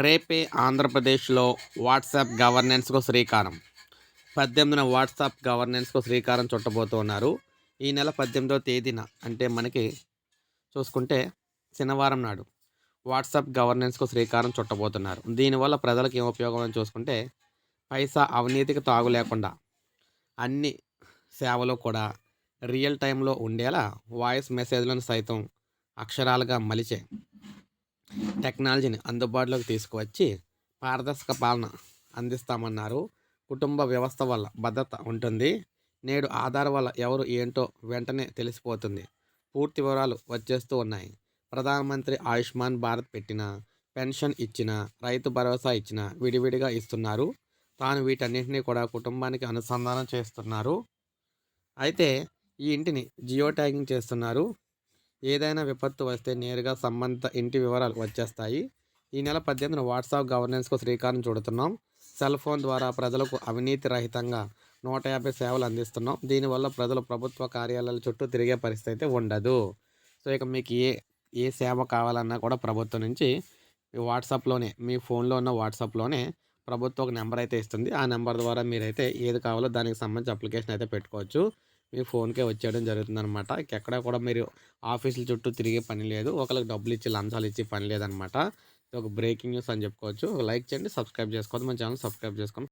రేపే ఆంధ్రప్రదేశ్లో వాట్సాప్ గవర్నెన్స్కు శ్రీకారం. పద్దెనిమిదిన వాట్సాప్ గవర్నెన్స్కు శ్రీకారం చుట్టబోతున్నారు ఈ నెల పద్దెనిమిదవ తేదీన అంటే మనకి చూసుకుంటే శనివారం నాడు వాట్సాప్ గవర్నెన్స్కు శ్రీకారం చుట్టబోతున్నారు. దీనివల్ల ప్రజలకు ఏం ఉపయోగం అని చూసుకుంటే పైసా అవినీతికి తాగు లేకుండా అన్ని సేవలు కూడా రియల్ టైంలో ఉండేలా వాయిస్ మెసేజ్లను సైతం అక్షరాలుగా మలిచే టెక్నాలజీని అందుబాటులోకి తీసుకువచ్చి పారదర్శక పాలన అందిస్తామన్నారు. కుటుంబ వ్యవస్థ వల్ల భద్రత ఉంటుంది. నేడు ఆధార్ వల్ల ఎవరు ఏంటో వెంటనే తెలిసిపోతుంది. పూర్తి వివరాలు వచ్చేస్తూ ఉన్నాయి. ప్రధానమంత్రి ఆయుష్మాన్ భారత్ పెట్టిన పెన్షన్ ఇచ్చిన రైతు భరోసా ఇచ్చిన విడివిడిగా ఇస్తున్నారు. తాను వీటన్నింటినీ కూడా కుటుంబానికి అనుసంధానం చేస్తున్నారు. అయితే ఈ ఇంటిని జియో ట్యాగింగ్ చేస్తున్నారు. ఏదైనా విపత్తు వస్తే నేరుగా సంబంధిత ఇంటి వివరాలు వచ్చేస్తాయి. ఈ నెల పద్దెనిమిదిన వాట్సాప్ గవర్నెన్స్కు శ్రీకారం చుడుతున్నాం. సెల్ ఫోన్ ద్వారా ప్రజలకు అవినీతి రహితంగా నూట యాభై సేవలు అందిస్తున్నాం. దీనివల్ల ప్రజలు ప్రభుత్వ కార్యాలయాల చుట్టూ తిరిగే పరిస్థితి అయితే ఉండదు. సో ఇక మీకు ఏ ఏ సేవ కావాలన్నా కూడా ప్రభుత్వం నుంచి వాట్సాప్లోనే మీ ఫోన్లో ఉన్న వాట్సాప్లోనే ప్రభుత్వం ఒక నెంబర్ అయితే ఇస్తుంది. ఆ నెంబర్ ద్వారా మీరైతే ఏది కావాలో దానికి సంబంధించి అప్లికేషన్ అయితే పెట్టుకోవచ్చు. మీ ఫోన్కే వచ్చేయడం జరుగుతుందనమాట ఎక్కడ కూడా మీరు ఆఫీసుల చుట్టూ తిరిగే పని లేదు. ఒకరికి డబ్బులు ఇచ్చి లంచాలు ఇచ్చి పని లేదనమాట ఇది ఒక బ్రేకింగ్ న్యూస్ అని చెప్పుకోవచ్చు. లైక్ చేయండి సబ్స్క్రైబ్ చేసుకోవద్దు. మన ఛానల్ సబ్స్క్రైబ్ చేసుకోండి